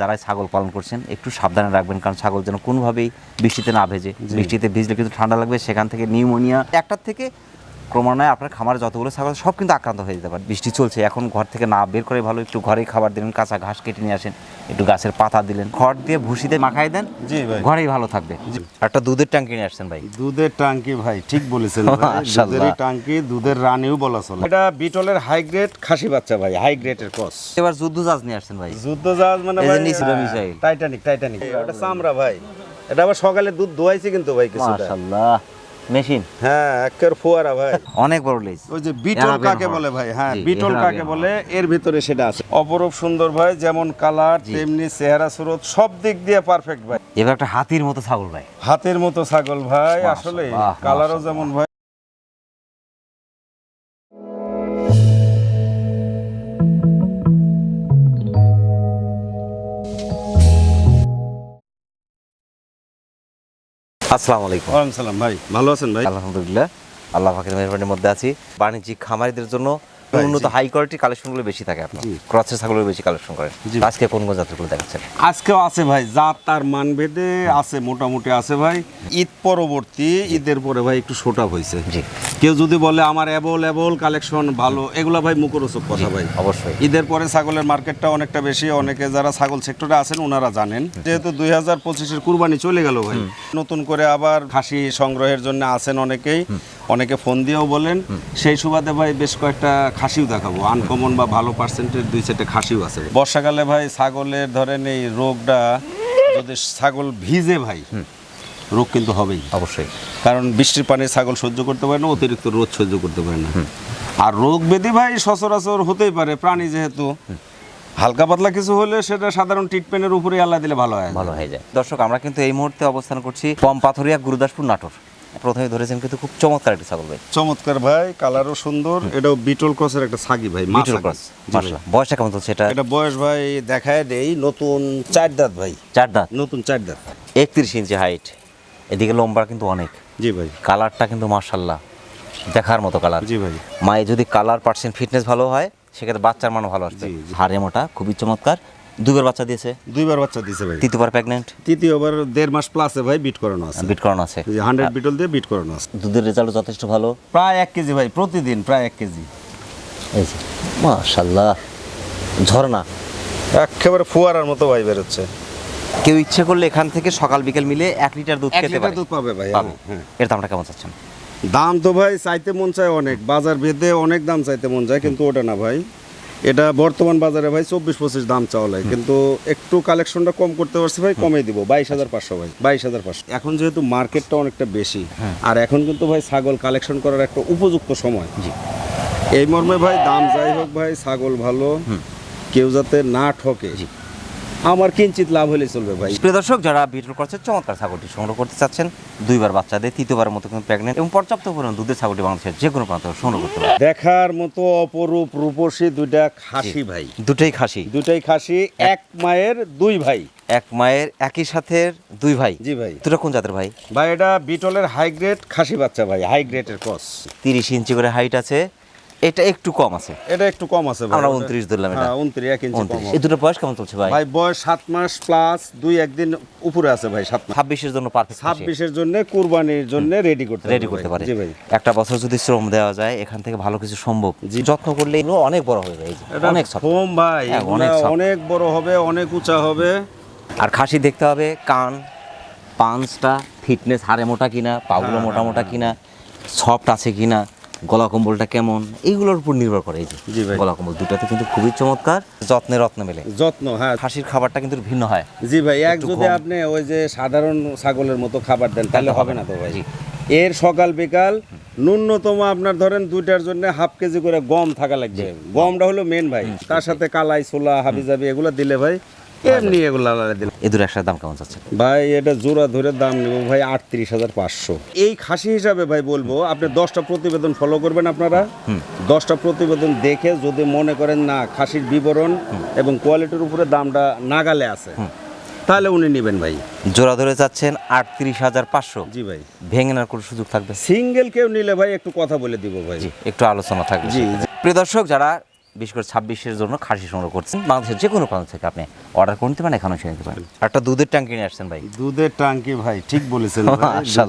যারা ছাগল পালন করছেন একটু সাবধানে রাখবেন কারণ ছাগল যেন কোনোভাবেই বৃষ্টিতে না ভেজে। বৃষ্টিতে ভিজলে কিন্তু ঠান্ডা লাগবে সেখান থেকে নিউমোনিয়া। একটার থেকে ক্রমান্বয়ে আপনার খামারে যতগুলো ছাগল সব কিন্তু আক্রান্ত হয়ে যেতে পারে। বৃষ্টি চলছে এখন ঘর থেকে না বের করে ভালো একটু ঘরেই খাবার দিলেন কাঁচা ঘাস কেটে নিয়ে আসেন একটু গাছের পাতা দিলেন খড় দিয়ে ভুসিতে মাখাই দেন জি ভাই। ঘরেই ভালো থাকবে। একটা দুধের ট্যাঙ্কি নিয়ে আসছেন ভাই। দুধের ট্যাঙ্কি ভাই ঠিক বলেছেন। দুধেরই টাঙ্কি দুধের রানিও বলা চলে। এটা বিটলের হাই গ্রেড খাসি বাচ্চা ভাই হাই গ্রেডের কস এবার যুদ্ধ জাহাজ নিয়ে আসছেন ভাই। যুদ্ধ জাহাজ মানে ভাই টাইটানিক টাইটানিক ওটা চামড়া ভাই। এটা আবার সকালে দুধ দোয়াইছে কিন্তু ভাই কিছুটা। মাশাআল্লাহ। মেশিন? হ্যাঁ একের ফোয়ারা ভাই। অনেক বড় লেজ। ওই যে বিটল কাকে বলে ভাই? হ্যাঁ বিটল কাকে বলে? এর ভিতরে সেটা আছে। অপরূপ সুন্দর ভাই যেমন কালার তেমনি চেহারা সুরত সব দিক দিয়ে পারফেক্ট ভাই। এবার একটা হাতির মতো ছাগল ভাই। হাতির মতো ছাগল ভাই আসলে কালারও। যেমন ভাই। আসসালামু আলাইকুম। ওয়ালাইকুম সালাম ভাই ভালো আছেন ভাই? আলহামদুলিল্লাহ আল্লাহ পাকের মেহরবানির মধ্যে আছি। বাণিজ্যিক খামারিদের জন্য উন্নত হাই কোয়ালিটির কালেকশনগুলো বেশি থাকে আপনার। ক্রসের ছাগলের বেশি কালেকশন করেন। আজকে কোন কোন জাতগুলো দেখাচ্ছেন? আজকেও আছে ভাই জাত তার মান ভেদে আছে মোটামুটি আছে ভাই। ঈদ পরবর্তী ঈদের পরে ভাই একটু শোটা হয়েছে জি। কেউ যদি বলে আমার অ্যাবল কালেকশন ভালো এগুলা ভাই মুখরোচক কথা ভাই। অবশ্যই। ঈদের পরে ছাগলের মার্কেটটা অনেকটা বেশি অনেকে যারা ছাগল সেক্টরে আছেন ওনারা জানেন। যেহেতু দুই হাজার পঁচিশের কুরবানি চলে গেল ভাই। নতুন করে আবার খাসি সংগ্রহের জন্য আছেন অনেকেই। অনেকে ফোন দিয়েও বলেন সেই সুবাদে ভাই বেশ কয়েকটা খাসিও দেখাবো। আনকমন বা ভালো পার্সেন্টের দুই সেটে খাসিও আছে। বর্ষাকালে ভাই ছাগলের ধরেন এই রোগটা যদি ছাগল ভিজে ভাই রোগ কিন্তু হবেই। অবশ্যই। কারণ বৃষ্টির পানি ছাগল সহ্য করতে পারে না অতিরিক্ত রোদ সহ্য করতে পারে না। আর রোগ ব্যাধি ভাই সচরাচর হতেই পারে প্রাণী যেহেতু। হালকা পাতলা কিছু হলে সেটা সাধারণ ট্রিটমেন্টের উপরে আল্লাহ দিলে ভালো হয়। ভালো হয়ে যায়। দর্শক আমরা কিন্তু এই মুহূর্তে অবস্থান করছি পম পাথরিয়া গুরুদাসপুর নাটোর। প্রথমে ধরেছেন কিন্তু খুব চমৎকার একটা ছাগল ভাই। চমৎকার ভাই কালারও সুন্দর। এটাও বিটল ক্রসের একটা ছাগি ভাই বিটল। ক্রস ভাই। বয়সটা কেমন চলছে এটা? এটা বয়স ভাই দেখায় দেই নতুন চার দাঁত ভাই। চার দাঁত? নতুন চার দাঁত। একত্রিশ ইঞ্চি হাইট এদিকে লম্বা কিন্তু অনেক। জি ভাই। কালারটা কিন্তু মার্শাল্লাহ দেখার মতো কালার। জি ভাই। মায়ে যদি কালার পার্সেন্ট ফিটনেস ভালো হয় সেক্ষেত্রে বাচ্চার মানও ভালো আসবে। হাড়ে মোটা খুবই চমৎকার। দুবার বাচ্চা দিয়েছে? দুইবার বাচ্চা দিয়েছে ভাই। তৃতীয়বার প্রেগনেন্ট তৃতীয়বার দেড় মাস প্লাসে ভাই বিট করানো আছে। বিট করানো আছে। হান্ড্রেড বিটল দিয়ে বিট করানো আছে। দুধের রেজাল্ট যথেষ্ট ভালো। প্রায় এক কেজি ভাই প্রতিদিন প্রায় এক কেজি। এই যে মাশাল্লাহ ঝর্ণা। একেবারে ফোয়ারার মতো ভাই বেরোচ্ছে। কেউ ইচ্ছে করলে এখান থেকে সকাল বিকেল মিলে এক লিটার দুধ খেতে পারে। দুধ পাবে ভাই পাবে। হ্যাঁ। এর দামটা কেমন চাচ্ছেন? দাম তো ভাই চাইতে মন চায় অনেক। বাজার ভেদে অনেক দাম চাইতে মন চায় কিন্তু ওটা না ভাই। এটা বর্তমান বাজারে ভাই চব্বিশ পঁচিশ দাম চাওয়া লাগে। কিন্তু একটু কালেকশনটা কম করতে পারছি ভাই কমে দিব বাইশ হাজার পাঁচশো ভাই বাইশ হাজার পাঁচশো। এখন যেহেতু মার্কেটটা অনেকটা বেশি আর এখন কিন্তু ভাই ছাগল কালেকশন করার একটা উপযুক্ত সময়। জি। এই মর্মে ভাই দাম যাই হোক ভাই ছাগল ভালো কেউ যাতে না ঠকে। আমার কিঞ্চিত লাভ হলে চলবে ভাই। প্রিয় দর্শক যারা বিটল করছেন চমৎকার ছাগলটি সংগ্রহ করতে চাচ্ছেন। দুইবার বাচ্চা দিয়ে তৃতীয়বারের মতো কিন্তু প্রেগনেন্ট এবং পর্যাপ্ত পরিমাণ দুধের ছাগলটি বাংলাদেশের যে কোনো প্রান্ত সংগ্রহ করতে পারে। দেখার মতো অপরূপ রূপসী দুইটা খাসি ভাই। দুটোই খাসি। দুটাই খাসি এক মায়ের দুই ভাই। এক মায়ের একই সাথে দুই ভাই। জি ভাই। দুটো কোন জাতের ভাই? ভাই এটা বিটলের হাই গ্রেড খাসি বাচ্চা ভাই হাই গ্রেডের ক্রস তিরিশ ইঞ্চি করে হাইট আছে। এটা একটু কম আছে। এটা একটু কম আছে ভাই। আমরা 29 ধরলাম এটা। হ্যাঁ উনত্রিশ এক ইঞ্চি কম। এই দুটো বয়স কেমন চলছে ভাই? ভাই বয়স সাত মাস প্লাস দুই একদিন উপরে আছে ভাই সাত মাস। ছাব্বিশের জন্য পারফেক্ট ছাব্বিশের জন্য কুরবানির জন্য রেডি করতে রেডি করতে পারে। জি ভাই। একটা বছর যদি শ্রম দেওয়া যায় এখান থেকে ভালো কিছু সম্ভব। যত্ন করলে এগুলো অনেক বড় হবে এই যে, এটা অনেক। ফোম ভাই হ্যাঁ, অনেক অনেক বড় হবে অনেক উঁচা হবে। আর খাসি দেখতে হবে কান পাঞ্চটা ফিটনেস হাড়ে মোটা কিনা পাগুলো হ্যাঁ, মোটা মোটা কিনা সফট আছে কিনা। গলা কম্বলটা কেমন? এইগুলোর উপর নির্ভর করে এই যে গলা কম্বল দুটাতে কিন্তু খুবই চমৎকার। যত্নে রত্ন মেলে। যত্ন হ্যাঁ। খাসির খাবারটা কিন্তু ভিন্ন হয়। জি ভাই এক যদি আপনি ওই যে সাধারণ ছাগলের মতো খাবার দেন তাহলে হবে না তো ভাই। এর সকাল বিকাল ন্যূনতম আপনার ধরেন দুইটার জন্য হাফ কেজি করে গম থাকা লাগবে। গমটা হলো মেন ভাই। তার সাথে কালাই ছোলা হাবি জাবি এগুলো দিলে ভাই এমনি এগুলো দিলে এই দুটো একসাথে দাম কেমন চাচ্ছে ভাই এটা জোড়া ধরে দাম নেব ভাই আটত্রিশ হাজার পাঁচশো। এই খাসি হিসাবে ভাই বলব আপনি দশটা প্রতিবেদন ফলো করবেন আপনারা। দশটা প্রতিবেদন দেখে যদি মনে করেন না খাসির বিবরণ এবং কোয়ালিটির উপরে দামটা নাগালে আছে তাহলে উনি নেবেন ভাই। জোড়া ধরে যাচ্ছেন আটত্রিশ হাজার পাঁচশো। জি ভাই। ভেঙে নেওয়ার কোনো সুযোগ থাকবে? সিঙ্গেল কেউ নিলে ভাই একটু কথা বলে দিব ভাই। একটু আলোচনা থাকবে। জি। প্রিয় দর্শক যারা বিশেষ করে ছাব্বিশের জন্য খাসি সংগ্রহ করছেন। বাংলাদেশের যে কোনো প্রান্ত থেকে আপনি অর্ডার করে নিতে পারেন এখানেও এসে নিতে পারেন। একটা দুধের ট্যাঙ্কি নিয়ে আসছেন ভাই। দুধের ট্যাঙ্কি ভাই ঠিক বলেছেন।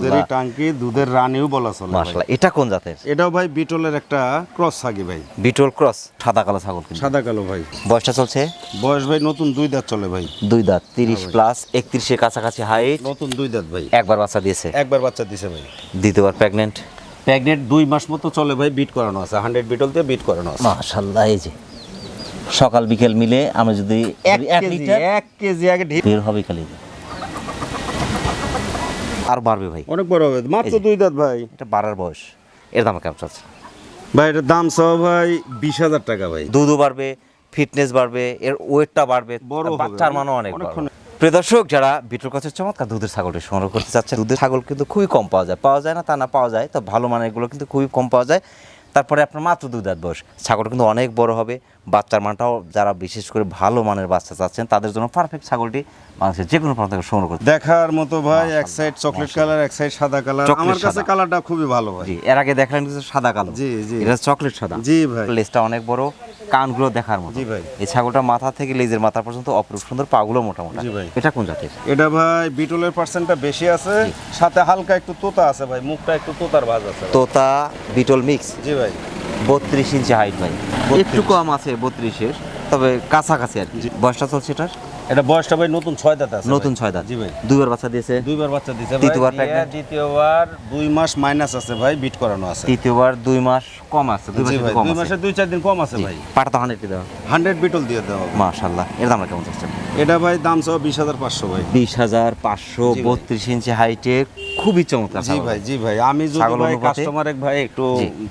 দুধের টাঙ্কি দুধের রানীও বলা চলে ভাই। মাশাল্লাহ এটা কোন জাতের? এটাও ভাই বিটলের একটা ক্রস ছাগি ভাই। বিটল ক্রস সাদা কালো ছাগল সাদা কালো ভাই। বয়সটা চলছে? বয়স ভাই নতুন দুই দাঁত চলে ভাই। দুই দাঁত তিরিশ প্লাস একত্রিশের কাছাকাছি হাইট নতুন দুই দাঁত ভাই। একবার বাচ্চা দিয়েছে। একবার বাচ্চা দিছে ভাই। দ্বিতীয়বার প্রেগনেন্ট প্রেগনেন্ট দুই মাস মতো চলে ভাই বিট করানো আছে। হান্ড্রেড বিটল দিয়ে বিট করানো আছে। মাশাল্লাহ এই যে। সকাল বিকেল মিলে আমরা যদি এক লিটার এক কেজি আগে ঢিপ বের হবে খালি। আর বাড়বে ভাই। অনেক বড় হবে। মাত্র দুই দাঁত ভাই। এটা বাড়ার বয়স। এর দাম কেমন চলছে ভাই এটার দাম সব ভাই বিশ হাজার টাকা ভাই। দুধও বাড়বে ফিটনেস বাড়বে এর ওয়েটটা বাড়বে। বড়। বাচ্চার মানও অনেক অনেকক্ষণ- বাড়বে। প্রিয় দর্শক, যারা বিটুর কাছে চমৎকার দুধের ছাগলটি সংগ্রহ করতে চাচ্ছেন, দুধের ছাগল কিন্তু খুবই কম পাওয়া যায় পাওয়া যায় না, তা না পাওয়া যায়, তো ভালো মানের এগুলো কিন্তু খুবই কম পাওয়া যায় তারপরে আপনার মাত্র দুধ দাঁত বয়স। ছাগল কিন্তু অনেক বড় হবে। বাচ্চার মানটাও যারা বিশেষ করে ভালো মানের বাচ্চা চাচ্ছেন তাদের জন্য পারফেক্ট ছাগলটি মানুষের যে কোনো প্রান্ত সংগ্রহ করতে দেখার মতো ভাই এক সাইড চকলেট কালার এক সাইড সাদা কালার আমার কাছে কালারটা খুবই ভালো ভাই। জি এর আগে দেখলেন কিছু সাদা কালো। জি, জি। এটা চকলেট সাদা। জি ভাই। লেজটা অনেক বড় কানগুলো দেখার মতো। জি ভাই। এই ছাগলটা মাথা থেকে লেজের মাথা পর্যন্ত অপরূপ সুন্দর পাগুলো মোটা মোটা জি ভাই। এটা কোন জাতের? এটা ভাই বিটলের পার্সেন্টটা বেশি আছে। সাথে হালকা একটু তোতা আছে ভাই মুখটা একটু তোতার ভাজ আছে তোতা বিটল মিক্স জি ভাই। বত্রিশ ইঞ্চি হাইট ভাই। 32 একটু কম আছে বত্রিশের তবে কাছাকাছি আর কি। বয়সটা চলছে এটার? এটা বয়সটা ভাই নতুন ছয় দাঁত আছে নতুন। ছয় দাঁত। জি ভাই। দুইবার বাচ্চা দিয়েছে। দুইবার বাচ্চা ভাই। তৃতীয়বার pregnant? দ্বিতীয়বার দুই মাস মাইনাস আছে ভাই বিট করানো আছে। তৃতীয়বার দুই মাস কম আছে দুই ভাই কম দুই মাসে দুই চার দিন কম আছে ভাই। পাটা তো হান্ড্রেড দেওয়া। হান্ড্রেড বিটল দিয়ে দেওয়া হবে। মাশাল্লাহ এর দামটা কেমন চাচ্ছেন? এটা ভাই দাম সহ বিশ হাজার পাঁচশো ভাই। বিশ হাজার পাঁচশো জি ভাই। বত্রিশ ইঞ্চি হাইটে খুবই চমৎকার জি ভাই জি ভাই। আমি যদি ছাগল ভাই? কাস্টমারে ভাই একটু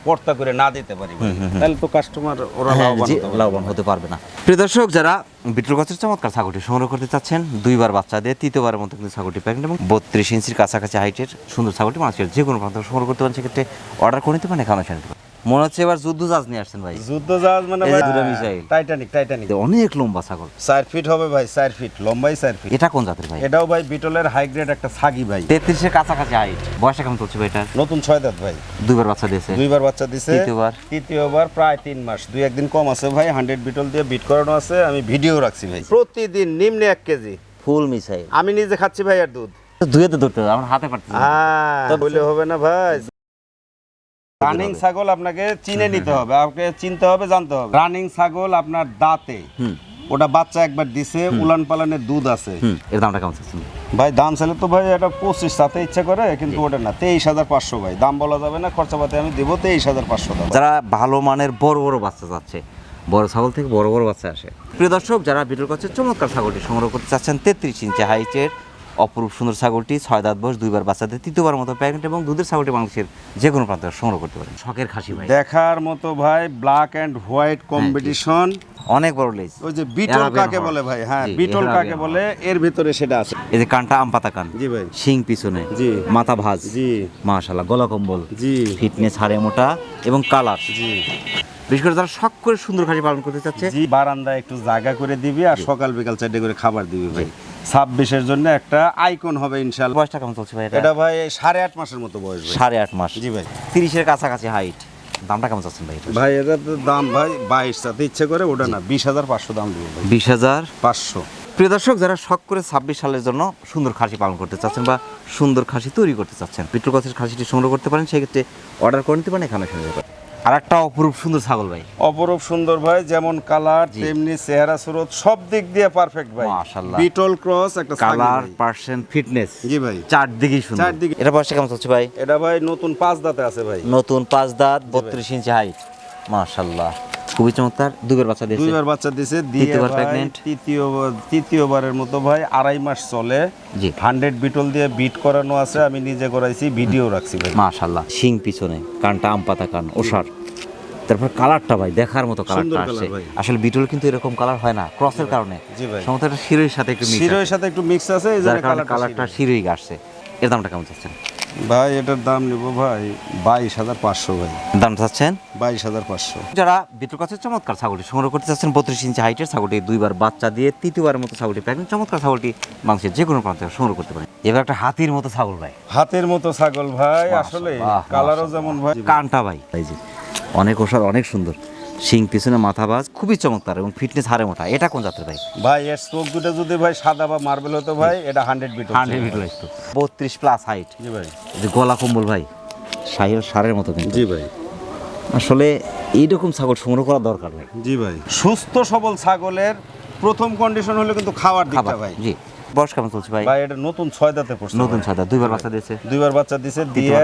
পর্তা করে না দিতে পারি তাহলে তো কাস্টমার ওরা হ্যাঁ, লাভবান হতে পারবে। না। হতে পারবে না। প্রিয় দর্শক যারা বিটল গাছের চমৎকার ছাগলটি সংগ্রহ করতে চাচ্ছেন। দুইবার বাচ্চা দিয়ে তৃতীয়বারের মতো কিন্তু ছাগলটি প্যাকেট এবং বত্রিশ ইঞ্চির কাছাকাছি হাইটের সুন্দর ছাগলটি মানুষের যে কোনো প্রান্ত সংগ্রহ করতে পারেন। সেক্ষেত্রে অর্ডার করে নিতে পারেন এখানে। মনে হচ্ছে এবার যুদ্ধ জাহাজ নিয়ে আসছেন ভাই। যুদ্ধ জাহাজ মানে ভাই দুটো মিসাইল। টাইটানিক টাইটানিক অনেক লম্বা ছাগল। চার ফিট হবে ভাই চার ফিট লম্বাই চার ফিট এটা কোন জাতের ভাই? এটাও ভাই বিটলের হাই গ্রেড একটা ছাগি ভাই। কাছাকাছি হাইট বয়সটা কেমন চলছে ভাই এটা নতুন ছয় দাঁত ভাই। দুইবার বাচ্চা দিয়েছে। দুইবার বাচ্চা দিছে তৃতীয়বার? তৃতীয়বার প্রায় তিন মাস। দুই একদিন কম আছে ভাই হান্ড্রেড বিটল দিয়ে বিট করানো আছে আমি ভিডিও রাখছি ভাই। প্রতিদিন নিম্নে এক কেজি। ফুল মিসাইল। আমি নিজে খাচ্ছি ভাই আর দুধ। দুয়েতে ধরতে হবে আমার হাতে পারতেছি না। হ্যাঁ তো- বললে হবে না ভাই রানিং ছাগল আপনাকে চিনে নিতে হবে আপনাকে চিনতে হবে জানতে হবে। রানিং ছাগল আপনার দাঁতে। ওটা বাচ্চা একবার দিছে উলান পালানের দুধ আছে। এর দামটা কেমন চাচ্ছেন? ভাই দাম চাইলে তো ভাই এটা পঁচিশ সাথে ইচ্ছা করে কিন্তু ওটা না তেইশ হাজার পাঁচশো ভাই। দাম বলা যাবে না খরচাপাতি আমি দেবো তেইশ হাজার পাঁচশো দাম যারা ভালো মানের বড় বড় বাচ্চা চাচ্ছে বড় ছাগল থেকে বড় বড় বাচ্চা আসে। প্রিয় দর্শক যারা ভিডিওর কাছে চমৎকার ছাগলটি সংগ্রহ করতে চাচ্ছেন তেত্রিশ ইঞ্চি হাইটের অপরূপ সুন্দর ছাগলটি ছয় দাঁত বয়স দুইবার বাচ্চাদের তৃতীয়বার মতো প্যাকেট এবং দুধের ছাগলটি মানুষের যে কোনো প্রান্ত সংগ্রহ করতে পারেন। শখের খাসি ভাই। দেখার মতো ভাই ব্ল্যাক অ্যান্ড হোয়াইট কম্পিটিশন অনেক বড় লেজ ওই যে বিটল কাকে বলে ভাই? হ্যাঁ বিটল কাকে বলে? এর ভিতরে সেটা আছে। এই যে কানটা আম পাতা কান জি ভাই। শিং পিছনে জি। মাথা ভাঁজ। জি। মাশাল্লাহ গলা কম্বল। জি। ফিটনেস হাড়ে মোটা এবং কালার জি। বিশেষ করে যারা শখ করে সুন্দর খাসি পালন করতে চাচ্ছে জি বারান্দায় একটু জায়গা করে দিবি আর সকাল বিকাল চারটে করে খাবার দিবি ভাই। ছাব্বিশের জন্য একটা আইকন হবে ইনশাল্লাহ বয়সটা কেমন চলছে ভাই এটা? ভাই সাড়ে আট মাসের মতো বয়স সাড়ে আট মাস। জি ভাই। তিরিশের কাছাকাছি হাইট দামটা কেমন চাচ্ছেন ভাই ভাই এটা দাম ভাই বাইশ সাথে ইচ্ছে করে ওটা না বিশ হাজার পাঁচশো দাম দিবি বিশ হাজার পাঁচশো। প্রিয় দর্শক যারা শখ করে ছাব্বিশ সালের জন্য সুন্দর খাসি পালন করতে চাচ্ছেন বা সুন্দর খাসি তৈরি করতে চাচ্ছেন পিট্রু গাছের খাসিটি সংগ্রহ করতে পারেন সেক্ষেত্রে অর্ডার করে নিতে পারেন এখানে শুনে যাবেন আর একটা অপরূপ সুন্দর ছাগল ভাই। অপরূপ সুন্দর ভাই যেমন কালার তেমনি চেহারা সুরত সব দিক দিয়ে পারফেক্ট ভাই। মাশাআল্লাহ। বিটল ক্রস একটা ছাগল কালার। পার্সেন্ট ফিটনেস জি ভাই। চারদিকে সুন্দর। চারদিকে। এটা বয়সটা কেমন চলছে ভাই? এটা ভাই নতুন পাঁচ দাঁতে আছে ভাই। নতুন পাঁচ দাঁত বত্রিশ ইঞ্চি হাইট মাশাল্লাহ খুবই চমৎকার দুবের বাচ্চা দিয়েছে। দুইবার বাচ্চা দিছে দিয়ে তৃতীয়বার ভাই pregnant? তৃতীয় তৃতীয়বারের মতো ভাই আড়াই মাস চলে। জি। হান্ড্রেড বিটল দিয়ে বিট করানো আছে আমি নিজে করাইছি ভিডিও রাখছি ভাই। মাশাল্লাহ শিং পিছনে কানটা আম পাতা কান ওষার। তারপর কালারটা ভাই দেখার মতো কালারটা আসছে। আসলে বিটল কিন্তু এরকম কালার হয় না ক্রসের কারণে। জি ভাই। সমস্ত একটা সাথে একটু মিক্স শিরোর সাথে একটু মিক্স আছে এই জন্য কালারটা কালারটা শিরোই আসছে। এর দামটা কেমন চাচ্ছেন? ভাই এটার দাম নিব ভাই বাইশ হাজার পাঁচশো ভাই। দাম চাচ্ছেন? বাইশ হাজার পাঁচশো। যারা বিটল কাছে চমৎকার ছাগলটি সংগ্রহ করতে চাচ্ছেন বত্রিশ ইঞ্চি হাইটের ছাগলটি দুইবার বাচ্চা দিয়ে তৃতীয়বারের মতো ছাগলটি প্যাকেট চমৎকার ছাগলটি মাংসের যে কোনো প্রান্ত সংগ্রহ করতে পারেন। এবার একটা হাতির মতো ছাগল ভাই। হাতের মতো ছাগল ভাই আসলে কালারও যেমন ভাই। কানটা ভাই। অনেক ওষার অনেক সুন্দর। শিং পিছনে মাথা বাজ খুবই চমৎকার এবং ফিটনেস হারে মোটা। এটা কোন জাতের ভাই? ভাই এর চোখ দুটো যদি ভাই সাদা বা মার্বেল হতো ভাই এটা হান্ড্রেড বিট হান্ড্রেড বিট একটু। বত্রিশ প্লাস হাইট জি ভাই। যে গলা কম্বল ভাই সাহের সারের মতো কিন্তু। জি ভাই। আসলে এইরকম ছাগল সংগ্রহ করা দরকার ভাই। জি ভাই। সুস্থ সবল ছাগলের প্রথম কন্ডিশন হলো কিন্তু খাওয়ার দিকটা ভাই। জি। বয়স কেমন চলছে ভাই? ভাই এটা নতুন ছয় দাঁতে পড়ছে নতুন ছয় দাঁত দুইবার বাচ্চা দিয়েছে? দুইবার বাচ্চা দিয়েছে দিয়ে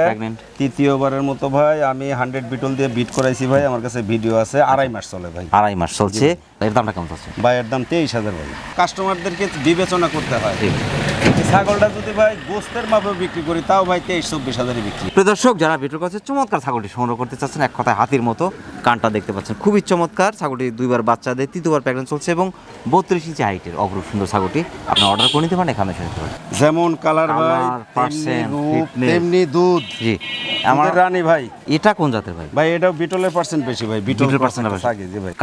তৃতীয়বারের মতো ভাই আমি হান্ড্রেড বিটল দিয়ে বিট করাইছি ভাই আমার কাছে ভিডিও আছে আড়াই মাস চলে ভাই। আড়াই মাস চলছে। এর দামটা কেমন চলছে ভাইয়ের দাম তেইশ হাজার ভাই। কাস্টমারদেরকে বিবেচনা করতে হয়। ছাগলটা যদি ভাই গোস্তের মাপে বিক্রি করি তাও ভাই তেইশ চব্বিশ হাজারে বিক্রি। প্রিয় দর্শক যারা ভিডিওর কাছে চমৎকার ছাগলটি সংগ্রহ করতে চাচ্ছেন। এক কথায় হাতির মতো কানটা দেখতে পাচ্ছেন। খুবই চমৎকার। ছাগলটি দুইবার বাচ্চা দেয় তৃতীয়বার প্রেগনেন্ট চলছে এবং বত্রিশ ইঞ্চি হাইটের অপরূপ সুন্দর ছাগলটি আপনি অর্ডার করে নিতে পারেন এখানে এসে নিতে পারেন। যেমন কালার ভাই তেমনি দুধ জি। আমার রানী ভাই। এটা কোন জাতের ভাই? ভাই এটাও বিটলের পার্সেন্ট বেশি ভাই বিটল বিটল পার্সেন্ট ভাই।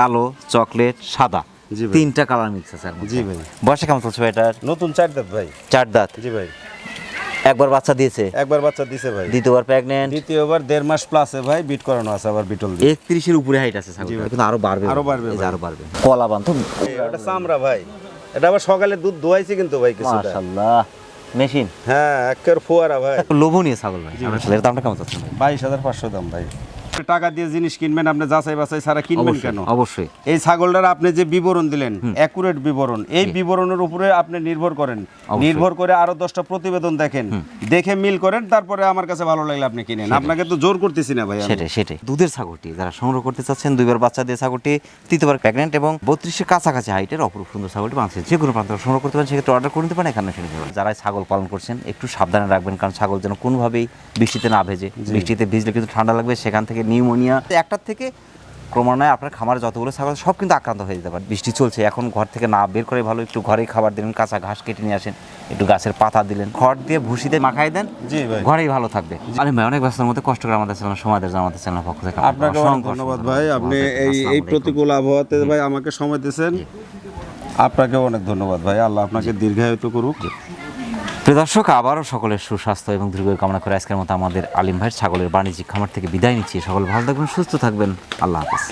কালো চকলেট সাদা। তিনটা কালার মিক্স আছে জি ভাই। বয়সে কেমন চলছে ভাই এটার? নতুন চার দাঁত ভাই। চার দাঁত? জি ভাই। একবার বাচ্চা দিয়েছে? একবার বাচ্চা দিছে ভাই। দ্বিতীয়বার প্রেগনেন্ট দ্বিতীয়বার দেড় মাস প্লাসে ভাই বিট করানো আছে আবার বিটল দিয়ে। একত্রিশের উপরে হাইট আছে কিন্তু আরও বাড়বে। আরও বাড়বে। আরও বাড়বে। কলা বান্ধ এই, ওটা চামড়া ভাই। এটা আবার সকালে দুধ দোয়াইছি কিন্তু ভাই কিছুটা। মাশাআল্লাহ। মেশিন? হ্যাঁ একের ফোয়ারা ভাই। লোভনীয় ছাগল ভাই। এর দামটা কেমন চাচ্ছেন ভাই? বাইশ হাজার পাঁচশো দাম ভাই। টাকা দিয়ে জিনিস কিনবেন আপনি যাচাই বাছাই ছাড়া কিনবেন কেন? অবশ্যই। এই ছাগলটার আপনি যে বিবরণ দিলেন অ্যাকুরেট বিবরণ এই বিবরণের উপরে আপনি নির্ভর করেন। নির্ভর করে আরও দশটা প্রতিবেদন দেখেন দেখে মিল করেন তারপরে আমার কাছে ভালো লাগলে আপনি কিনেন। আপনাকে তো জোর করতেছি না ভাই সেটাই সেটাই। দুধের ছাগলটি যারা সংগ্রহ করতে চাচ্ছেন দুইবার বাচ্চা দিয়ে ছাগলটি তৃতীয়বার প্রেগনেন্ট এবং বত্রিশের কাছাকাছি হাইটের অপরূপ সুন্দর ছাগলটি বাংলাদেশের যে কোনো প্রান্ত সংগ্রহ করতে পারেন সেক্ষেত্রে অর্ডার করে নিতে পারেন এখানে এসে যারা ছাগল পালন করছেন একটু সাবধানে রাখবেন কারণ ছাগল যেন কোনোভাবেই বৃষ্টিতে না ভেজে বৃষ্টিতে ভিজলে কিন্তু ঠান্ডা লাগবে সেখান থেকে নিউমোনিয়া একটার থেকে ক্রমান্বয়ে আপনার খামারে যতগুলো ছাগল সব কিন্তু আক্রান্ত হয়ে যেতে পারে। বৃষ্টি চলছে এখন ঘর থেকে না বের করে ভালো একটু ঘরেই খাবার দিলেন কাঁচা ঘাস কেটে নিয়ে আসেন একটু গাছের পাতা দিলেন খড় দিয়ে ভুসিতে মাখাই দেন ঘরেই ভালো থাকবে। আলিম ভাই অনেক ব্যস্ততার মধ্যে কষ্ট করে আমাদের চ্যানেল সময় দেওয়ার আমাদের চ্যানেল পক্ষ থেকে আপনাকে অনেক ধন্যবাদ ভাই আপনি এই এই প্রতিকূল আবহাওয়াতে ভাই আমাকে সময় দিয়েছেন। আপনাকেও অনেক ধন্যবাদ ভাই আল্লাহ আপনাকে দীর্ঘায়িত করুক। প্রিয় দর্শক, আবারও সকলের সুস্বাস্থ্য এবং দীর্ঘ কামনা করে আজকের মতো আমাদের আলিম ভাইয়ের ছাগলের বাণিজ্যিক খামার থেকে বিদায় নিচ্ছি। সকল ভালো থাকবেন, সুস্থ থাকবেন। আল্লাহ হাফেজ।